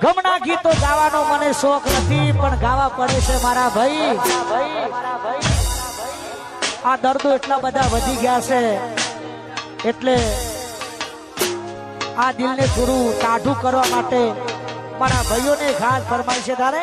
ગમના ગીતો ગાવાનો મને શોખ નથી, પણ ગાવા પડે છે મારા ભાઈ. આ દર્દો એટલા બધા વધી ગયા છે, એટલે આ દિલને થોડું ટાઢું કરવા માટે મારા ભાઈઓને ખાસ ફરમાય છે તારે.